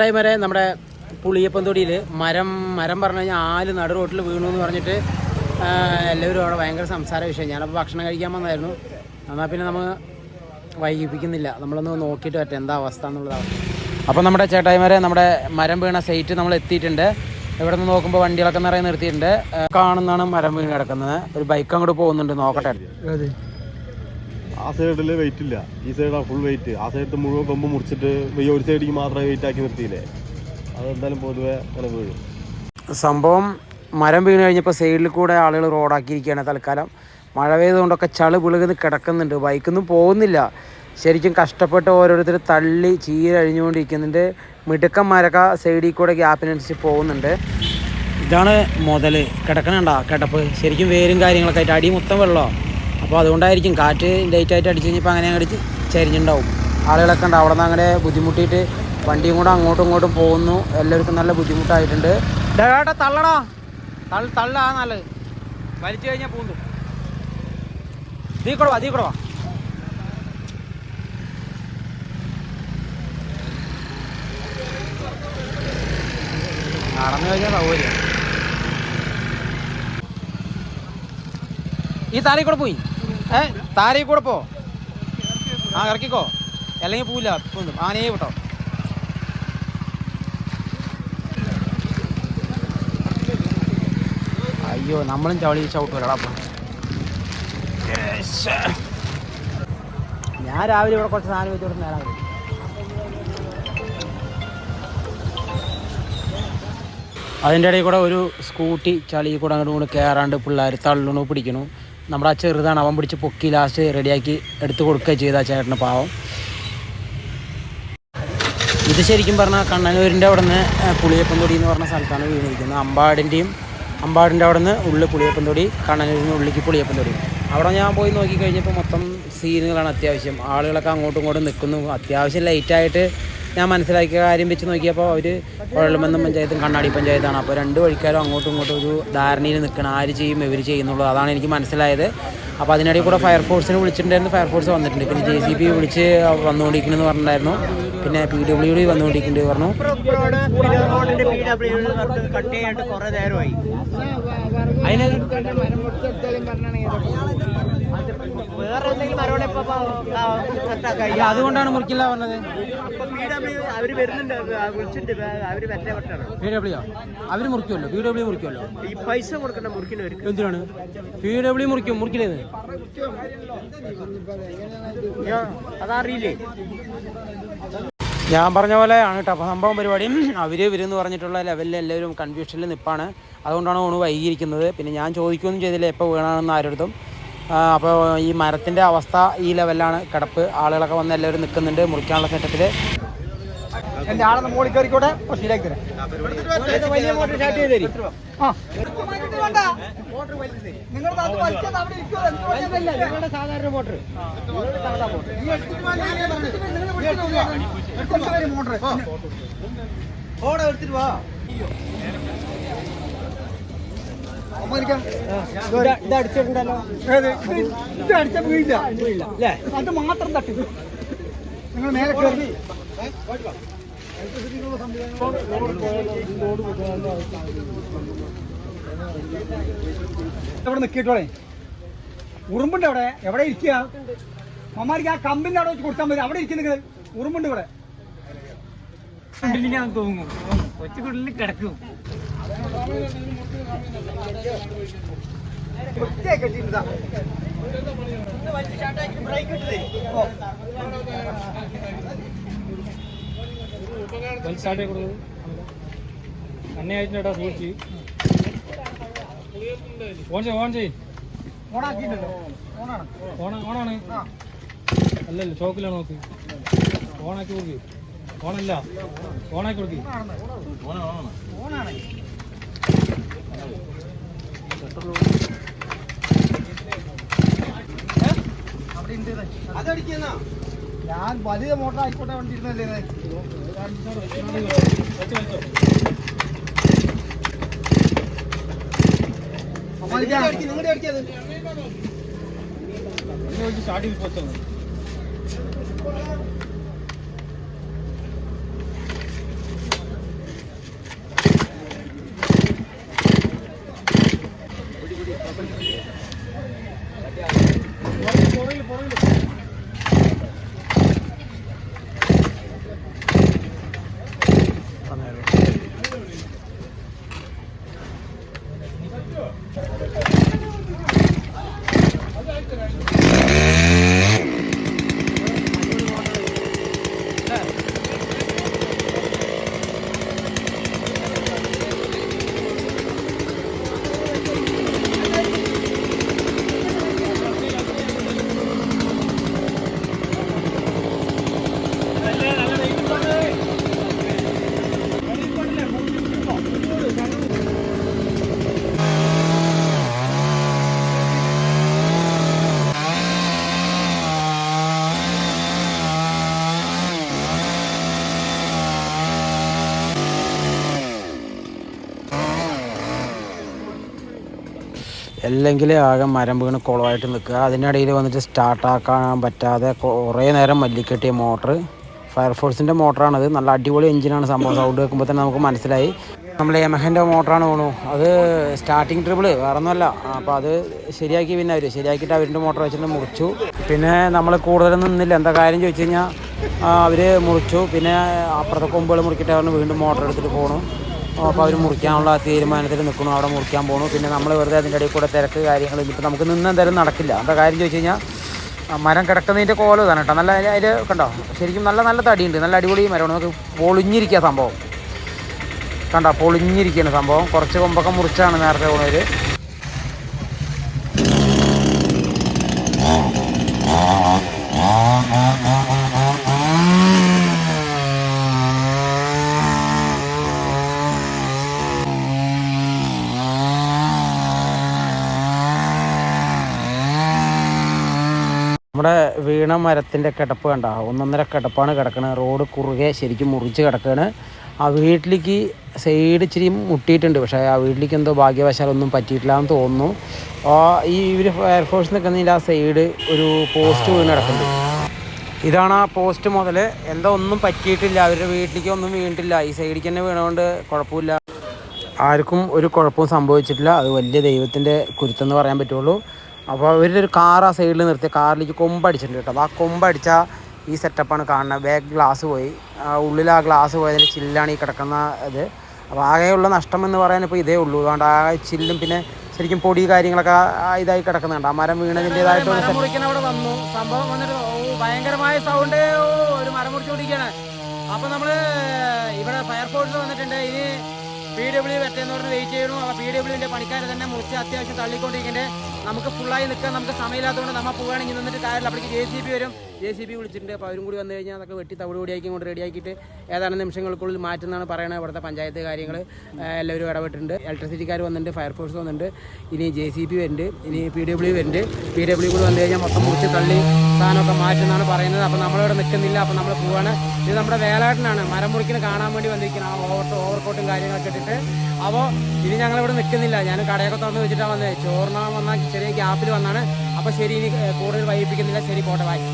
Time വരെ നമ്മുടെ പുളിയപ്പന്തൊടിയിൽ മരം മരം പറഞ്ഞു കഴിഞ്ഞാൽ ആൽ നടു റോട്ടിൽ വീണു എന്ന് പറഞ്ഞിട്ട് എല്ലാവരും അവിടെ ഭയങ്കര സംസാര വിഷയം. ഞാനപ്പോൾ ഭക്ഷണം കഴിക്കാൻ വന്നായിരുന്നു. എന്നാൽ പിന്നെ നമ്മൾ വൈകിപ്പിക്കുന്നില്ല. നമ്മളൊന്ന് നോക്കിയിട്ട് പറ്റും എന്താ അവസ്ഥ എന്നുള്ളതാണ്. അപ്പോൾ നമ്മുടെ ചേട്ടായിമാരെ നമ്മുടെ മരം വീണ സൈറ്റ് നമ്മൾ എത്തിയിട്ടുണ്ട്. ഇവിടെ നിന്ന് നോക്കുമ്പോൾ വണ്ടികളൊക്കെ നിറയെ നിർത്തിയിട്ടുണ്ട്. കാണുന്നതാണ് മരം വീണ് കിടക്കുന്നത്. ഒരു ബൈക്ക് അങ്ങോട്ട് പോകുന്നുണ്ട്. നോക്കട്ടെ. ആ സൈഡിൽ വെയിറ്റ് ഇല്ല. ഈ സൈഡാണ് ഫുൾ വെയിറ്റ് ആ സൈഡിൽ മുഴുവൻ കൊമ്പ് മുറിച്ചിട്ട് ഈ ഒരു സൈഡിലേക്ക് മാത്രമേ വെയിറ്റ് ആക്കി നിർത്തിയില്ലേ? അതെന്തായാലും പൊതുവെ അങ്ങനെ വീഴും. സംഭവം മരം വീണ് കഴിഞ്ഞപ്പോൾ സൈഡിൽ കൂടെ ആളുകൾ റോഡാക്കിയിരിക്കുകയാണ് തൽക്കാലം. മഴ പെയ്തുകൊണ്ടൊക്കെ ചളി പിളുകുന്ന് കിടക്കുന്നുണ്ട്. ബൈക്കൊന്നും പോകുന്നില്ല. ശരിക്കും കഷ്ടപ്പെട്ട് ഓരോരുത്തർ തള്ളി ചീരഴിഞ്ഞുകൊണ്ടിരിക്കുന്നുണ്ട് മിടുക്കന്മാരൊക്കെ സൈഡിൽ കൂടെ ഗ്യാപ്പിനനുസരിച്ച് പോകുന്നുണ്ട്. ഇതാണ് മുതൽ കിടക്കണണ്ട? കിടപ്പ്. ശരിക്കും വേരും കാര്യങ്ങളൊക്കെ ആയിട്ട് അടി മൊത്തം അപ്പോൾ അതുകൊണ്ടായിരിക്കും കാറ്റ് ലൈറ്റായിട്ട് അടിച്ച് കഴിഞ്ഞപ്പോൾ അങ്ങനെ അങ്ങോട്ട് ചരിഞ്ഞിട്ടുണ്ടാവും ആളുകളൊക്കെ ഉണ്ട്. അവിടെ നിന്ന് അങ്ങനെ ബുദ്ധിമുട്ടിയിട്ട് വണ്ടിയും കൂടെ അങ്ങോട്ടും ഇങ്ങോട്ടും പോകുന്നു. എല്ലാവർക്കും നല്ല ബുദ്ധിമുട്ടായിട്ടുണ്ട്. തള്ളടാ. തള്ള തള്ളാ നല്ലത് വലിച്ചു കഴിഞ്ഞാൽ പോകുന്നു തീ കൂടെ വാ വാ. നടന്നു കഴിഞ്ഞാൽ സൗകര്യം. ഈ താരയിൽ കൂടെ പോയി? ഏ? താരയിൽ കൂടെ പോ. ആ ഇറക്കിക്കോ. അല്ലെങ്കിൽ പോവില്ല. ആനയെ വിട്ടോ. അയ്യോ നമ്മളും ചവളി ചവിട്ടുമല്ലടാ അപ്പം ഞാൻ രാവിലെ ഇവിടെ കുറച്ച് സാധനം വെച്ച് കൊടുത്ത് നേരം അതിന്റെ ഇടയിൽ കൂടെ ഒരു സ്കൂട്ടി ചളി കൂടെ അങ്ങോട്ട് കൂടെ കയറാണ്ട് പിള്ളേർ തള്ളണു പിടിക്കണു നമ്മുടെ ആ ചെറുതാണ്. അവൻ പിടിച്ച് പൊക്കി ലാസ്റ്റ് റെഡിയാക്കി എടുത്തു കൊടുക്കുക ചെയ്ത ചേട്ടന് പാവം. ഇത് ശരിക്കും പറഞ്ഞാൽ കണ്ണനൂരിന്റെ അവിടെ നിന്ന് പുളിയപ്പൻതൊടി എന്ന് പറഞ്ഞ സ്ഥലത്താണ് വീണിരിക്കുന്നത്. അമ്പാടിന്റെയും അമ്പാടിന്റെ അവിടെ നിന്ന് ഉള്ളിൽ പുളിയപ്പൻതൊടി കണ്ണനൂരിന് ഉള്ളിലേക്ക് പുളിയപ്പൻതൊടി അവിടെ ഞാൻ പോയി നോക്കി കഴിഞ്ഞപ്പോൾ മൊത്തം സീനുകളാണ് അത്യാവശ്യം. ആളുകളൊക്കെ അങ്ങോട്ടും ഇങ്ങോട്ടും നിൽക്കുന്നു അത്യാവശ്യം ലൈറ്റായിട്ട് ഞാൻ മനസ്സിലാക്കിയ കാര്യം വെച്ച് നോക്കിയപ്പോൾ അവർ കുഴൽബന്ധം പഞ്ചായത്തും കണ്ണാടി പഞ്ചായത്താണ്. അപ്പോൾ രണ്ട് വഴിക്കാരും അങ്ങോട്ടും ഇങ്ങോട്ടും ഒരു ധാരണയിൽ നിൽക്കണം. ആര് ചെയ്യും ഇവർ ചെയ്യുന്നുള്ളൂ. അതാണ് എനിക്ക് മനസ്സിലായത്. അപ്പോൾ അതിനിടയിൽ കൂടെ ഫയർഫോഴ്സിനെ വിളിച്ചിട്ടുണ്ടായിരുന്നു. ഫയർഫോഴ്സ് വന്നിട്ടുണ്ട്. പിന്നെ ജെ സി ബി വിളിച്ച് വന്നുകൊണ്ടിരിക്കണമെന്ന് പറഞ്ഞിട്ടുണ്ടായിരുന്നു പിന്നെ പി ഡബ്ല്യു ഡി വന്നുകൊണ്ടിരിക്കുന്നുണ്ട് പറഞ്ഞു. വേറെ എന്തെങ്കിലും അല്ല അതുകൊണ്ടാണ് മുറിക്കില്ല പറഞ്ഞത് അവർ വരുന്നുണ്ട് വിളിച്ചിട്ട് അവർ വരട്ടെ വട്ടാണ് പി ഡബ്ല്യു അവർ മുറിക്കുമല്ലോ പി ഡബ്ല്യു മുറിക്കുമല്ലോ? ഈ പൈസ കൊടുക്കണ്ട മുറിക്കുന്നവർക്ക് എന്തിനാണ്? പി ഡബ്ല്യു മുറിക്കും മുറിക്കില്ലേന്ന് അതറിയില്ലേ? ഞാൻ പറഞ്ഞ പോലെ ആണ് കേട്ടോ അപ്പോൾ സംഭവം പരിപാടിയും അവർ ഇവരെന്ന് പറഞ്ഞിട്ടുള്ള ലെവലിൽ എല്ലാവരും കൺഫ്യൂഷനിൽ നിൽപ്പാണ് അതുകൊണ്ടാണ് ഓണ് വൈകിയിരിക്കുന്നത്. പിന്നെ ഞാൻ ചോദിക്കുകയൊന്നും ചെയ്തില്ല എപ്പോൾ വീണാണെന്ന് ആരോടും അപ്പോൾ ഈ മരത്തിന്റെ അവസ്ഥ ഈ ലെവലിലാണ് കിടപ്പ്. ആളുകളൊക്കെ വന്ന് എല്ലാവരും നിൽക്കുന്നുണ്ട് മുറിക്കാനുള്ള സെറ്റപ്പിൽ എന്റെ ആളെന്ന് മോളിൽ കയറിക്കോട്ടെ? ശരിയാക്കി തരാം. വലിയ മോട്ടർ സ്റ്റാർട്ട് ചെയ്ത് തരും. നിങ്ങളുടെ സാധാരണ മോട്ടർ. ഓടെ എടുത്തിട്ട് വാ. ഇത് അടിച്ചിട്ടുണ്ടല്ലോ. ഇത് അടിച്ച വീഴില്ല അല്ലേ? അത് മാത്രം തട്ടി നിങ്ങൾ നേരെ കയറി. അവിടെ നിൽക്കിട്ടോളെ ഉറുമ്പുണ്ട് അവിടെ. എവിടെ ഇരിക്കുക മമ്മാർക്ക് ആ കമ്പിന്റെ അവിടെ വെച്ച് കൊടുത്താൽ മതി. അവിടെ നിങ്ങൾ ഉറുമ്പുണ്ട് ഇവിടെ. തോന്നും കൊച്ചുകുള്ളിൽ കിടക്കും. സ്റ്റാർട്ട് കൊടുക്കുന്നത് അന്നയായിട്ടുണ്ടാ സൂക്ഷിച്ച് ഓൺ ചെയ് ഓൺ ചെയ് ഓണാണ് ഓണ ഓണാണ് അല്ലല്ല ഷോക്കിലാണ് നോക്ക് ഓണാക്കി കൊടുക്ക് ഓണല്ല ഓണാക്കി കൊടുക്ക് ഓണാണ് ഞാൻ വലിയ മോട്ടർ ആയിക്കോട്ടെ വണ്ടി ഇരുന്നല്ലേ നിങ്ങളുടെ അടിക്കാതെ സ്റ്റാർട്ടിങ് വെച്ച് സ്റ്റാർട്ട് ചെയ്ത് വെച്ചത് അല്ലെങ്കിൽ ആകെ മരം വീണ് കുളമായിട്ട് നിൽക്കുക. അതിനിടയിൽ വന്നിട്ട് സ്റ്റാർട്ടാക്കാൻ പറ്റാതെ കുറേ നേരം മല്ലിക്കെട്ടിയ മോട്ടർ ഫയർഫോഴ്സിന്റെ മോട്ടറാണത്. നല്ല അടിപൊളി എഞ്ചിനാണ് സംഭവം. സൗണ്ട് കേൾക്കുമ്പോൾ തന്നെ നമുക്ക് മനസ്സിലായി. നമ്മൾ യമഹന്റെ മോട്ടറാണ് പോണു അത് സ്റ്റാർട്ടിങ് ട്രിബിൾ വേറെ ഒന്നുമല്ല അപ്പോൾ അത് ശരിയാക്കി പിന്നെ അവർ ശരിയാക്കിയിട്ട് അവരുടെ മോട്ടർ വെച്ചിട്ട് മുറിച്ചു. പിന്നെ നമ്മൾ കൂടുതലൊന്നും നിന്നില്ല. എന്താ കാര്യം ചോദിച്ചു കഴിഞ്ഞാൽ അവർ മുറിച്ചു. പിന്നെ അപ്പുറത്തെ കൊമ്പുകൾ മുറിക്കിട്ട് അവർ വീണ്ടും മോട്ടർ എടുത്തിട്ട് പോകണം അപ്പോൾ അവർ മുറിക്കാനുള്ള തീരുമാനത്തിൽ നിൽക്കുന്നു അവിടെ മുറിക്കാൻ പോണു പിന്നെ നമ്മൾ വെറുതെ അതിന്റെ ഇടയിൽ കൂടെ തിരക്ക് കാര്യങ്ങൾ ഇപ്പം നമുക്ക് നിന്ന് എന്തായാലും നടക്കില്ല എന്താ കാര്യം ചോദിച്ചു കഴിഞ്ഞാൽ മരം കിടക്കുന്നതിന്റെ കോലം ഇതാണ് കേട്ടോ നല്ല അതിൽ കണ്ടോ ശരിക്കും നല്ല നല്ല തടിയുണ്ട് നല്ല അടിപൊളി മരമാണ് നമുക്ക് പൊളിഞ്ഞിരിക്കുക സംഭവം കണ്ടോ പൊളിഞ്ഞിരിക്കുകയാണ് സംഭവം കുറച്ച് കൊമ്പൊക്കെ മുറിച്ചാണ് നേരത്തെ പോകുന്നവർ നമ്മുടെ വീണ മരത്തിന്റെ കിടപ്പ് കണ്ട ഒന്നൊന്നര കിടപ്പാണ് കിടക്കുന്നത് റോഡ് കുറുകെ ശരിക്കും മുറിച്ച് കിടക്കുകയാണ് ആ വീട്ടിലേക്ക് സൈഡ് ഇച്ചിരി മുട്ടിയിട്ടുണ്ട്. പക്ഷേ ആ വീട്ടിലേക്ക് എന്തോ ഭാഗ്യവശാലൊന്നും പറ്റിയിട്ടില്ല എന്ന് തോന്നുന്നു. ആ ഈ ഇവർ ഫയർഫോഴ്സ് നിൽക്കുന്നതിന്റെ ആ സൈഡ് ഒരു പോസ്റ്റ് വീണ് കിടക്കുന്നുണ്ട്. ഇതാണ് ആ പോസ്റ്റ് മുതൽ എന്തോ ഒന്നും പറ്റിയിട്ടില്ല. അവരുടെ വീട്ടിലേക്ക് ഒന്നും വീണിട്ടില്ല. ഈ സൈഡിലേക്ക് തന്നെ വീണതുകൊണ്ട് കുഴപ്പമില്ല. ആർക്കും ഒരു കുഴപ്പവും സംഭവിച്ചിട്ടില്ല. അത് വലിയ ദൈവത്തിന്റെ കുരുത്തെന്ന് പറയാൻ പറ്റുള്ളൂ. അപ്പോൾ അവരുടെ ഒരു കാർ ആ സൈഡിൽ നിർത്തിയ കാറിലേക്ക് കൊമ്പടിച്ചിട്ടുണ്ട് കേട്ടോ. അപ്പോൾ ആ കൊമ്പടിച്ച ഈ സെറ്റപ്പാണ് കാണുന്നത് ബാക്ക് ഗ്ലാസ് പോയി. ആ ഉള്ളിൽ ആ ഗ്ലാസ് പോയതിന്റെ ചില്ലാണ് ഈ കിടക്കുന്ന ഇത്. അപ്പോൾ ആകെയുള്ള നഷ്ടം എന്ന് പറയാൻ ഇപ്പോൾ ഇതേ ഉള്ളൂ. അതുകൊണ്ട് ആ ചില്ലും പിന്നെ ശരിക്കും പൊടി കാര്യങ്ങളൊക്കെ ഇതായി കിടക്കുന്നുണ്ട്. ആ മരം വീണതിന്റെതായിട്ട് അവിടെ വന്നു. സംഭവം വന്നിട്ട് ഭയങ്കരമായ സൗണ്ട് ഒരു മരം മുറിച്ചുകൊണ്ടിരിക്കുകയാണ് അപ്പോൾ നമ്മൾ ഇവിടെ ഫയർഫോഴ്സ് വന്നിട്ടുണ്ട്. ഇനി പി ഡബ്ല്യു എത്തേന്ന് പറഞ്ഞ് വെയിറ്റ് ചെയ്യണം അപ്പോൾ പി ഡബ്ല്യുവിന്റെ പണിക്കാരെ തന്നെ മുറിച്ച് അത്യാവശ്യം തള്ളിക്കൊണ്ടിരിക്കുന്നത് നമുക്ക് ഫുള്ളായി നിൽക്കാൻ നമുക്ക് സമയമില്ലാത്തതുകൊണ്ട് നമ്മൾ പോവുകയാണെങ്കിൽ നിന്നിട്ട് കാര്യമില്ല. അപ്പോഴേക്ക് ജെ സി ബി വരും. ജെ സി ബി വിളിച്ചിട്ടുണ്ട്. അപ്പോൾ അവരും കൂടി വന്നു കഴിഞ്ഞാൽ അതൊക്കെ വെട്ടി തവിട് കൂടിയാക്കി കൊണ്ട് റെഡിയാക്കിയിട്ട് ഏതാനും നിമിഷങ്ങൾക്കുള്ളിൽ മാറ്റുന്നതാണ് പറയുന്നത് ഇവിടുത്തെ പഞ്ചായത്ത് കാര്യങ്ങൾ എല്ലാവരും ഇടപെട്ടിട്ടുണ്ട്. ഇലക്ട്രിസിറ്റിക്കാർ വന്നിട്ടുണ്ട് ഫയർഫോഴ്സ് വന്നിട്ടുണ്ട്. ഇനി ജെ സി ബി വരുന്നുണ്ട്. ഇനി പി ഡബ്ല്യു വരുന്നുണ്ട്. പി ഡബ്ല്യു കൂടി വന്നു കഴിഞ്ഞാൽ മൊത്തം മുറിച്ച് തള്ളി സാധനമൊക്കെ മാറ്റുന്നതാണ് പറയുന്നത്. അപ്പോൾ നമ്മളിവിടെ നിൽക്കുന്നില്ല. അപ്പോൾ നമ്മൾ പോവാണ്. ഇത് നമ്മുടെ വേലാട്ടിനാണ്. മരം മുറിക്കിന് കാണാൻ വേണ്ടി വന്നിരിക്കുന്നത് ആ ഓവർ ഓവർകോട്ടും കാര്യങ്ങളൊക്കെ ഇട്ടിട്ട്. അപ്പോൾ ഇനി ഞങ്ങളിവിടെ നിൽക്കുന്നില്ല. ഞാൻ കടയൊക്കെ തുറന്ന് വെച്ചിട്ടാണ് വന്നത്. ചോറിനാൻ വന്നാൽ ചെറിയ ഗ്യാപ്പിൽ വന്നാണ്. അപ്പോൾ ശരി ഇനി കൂടുതൽ വൈകിപ്പിക്കുന്നില്ല. ശരി പോട്ടെ വായി